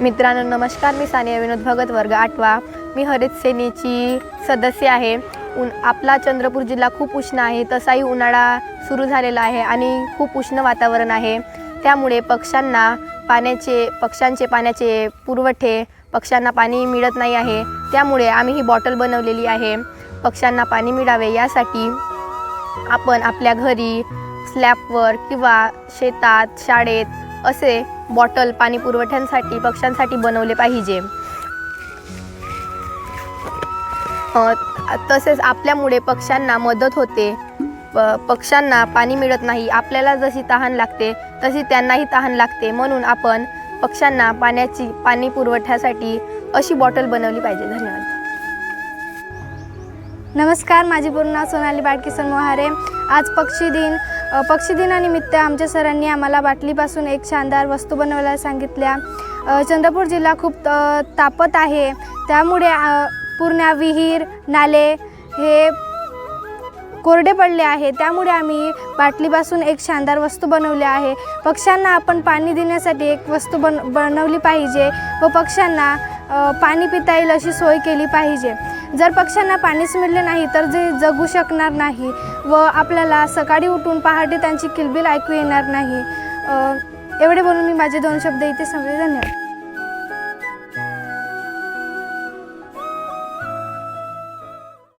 मित्रांनो नमस्कार. मी सानिया विनोद भगत वर्ग आठवा. मी हरित सेनेची सदस्य आहे. उन आपला चंद्रपूर जिल्हा खूप उष्ण आहे. तसाही उन्हाळा सुरू झालेला आहे आणि खूप उष्ण वातावरण आहे. त्यामुळे पक्ष्यांना पाण्याचे पक्ष्यांचे पाण्याचे पुरवठे पक्ष्यांना पाणी मिळत नाही आहे. त्यामुळे आम्ही ही बॉटल बनवलेली आहे. पक्ष्यांना पाणी मिळावे यासाठी आपण आपल्या घरी स्लॅबवर किंवा शेतात शाळेत असे बॉटल पाणी पुरवठ्यांसाठी पक्ष्यांसाठी बनवले पाहिजे. तसेच आपल्यामुळे पक्ष्यांना मदत होते. प- पक्ष्यांना पाणी मिळत नाही. आपल्याला जशी तहान लागते तशी त्यांनाही तहान लागते. म्हणून आपण पक्ष्यांना पाण्याची पाणी पुरवठ्यासाठी अशी बॉटल बनवली पाहिजे. धन्यवाद. नमस्कार माझी पूर्ण नाव सोनाली बाळकिसन मोहारे आज पक्षी दिन. पक्षी दिनानिमित्त आमच्या सरांनी आम्हाला बाटलीपासून एक शानदार वस्तू बनवायला सांगितल्या. चंद्रपूर जिल्हा खूप तापत आहे. त्यामुळे पूर्ण विहीर नाले हे कोरडे पडले आहे. त्यामुळे आम्ही बाटलीपासून एक शानदार वस्तू बनवली आहे. पक्ष्यांना आपण पाणी देण्यासाठी एक वस्तू बन बनवली पाहिजे व पक्ष्यांना पाणी पिता येईल अशी सोय केली पाहिजे. जर पक्ष्यांना पाणीच मिळले नाही तर जे जगू शकणार नाही व आपल्याला सकाळी उठून पहाटे त्यांची किलबिल ऐकू येणार नाही. एवढे बोलून मी माझे दोन शब्द इथे संपले. धन्यवाद.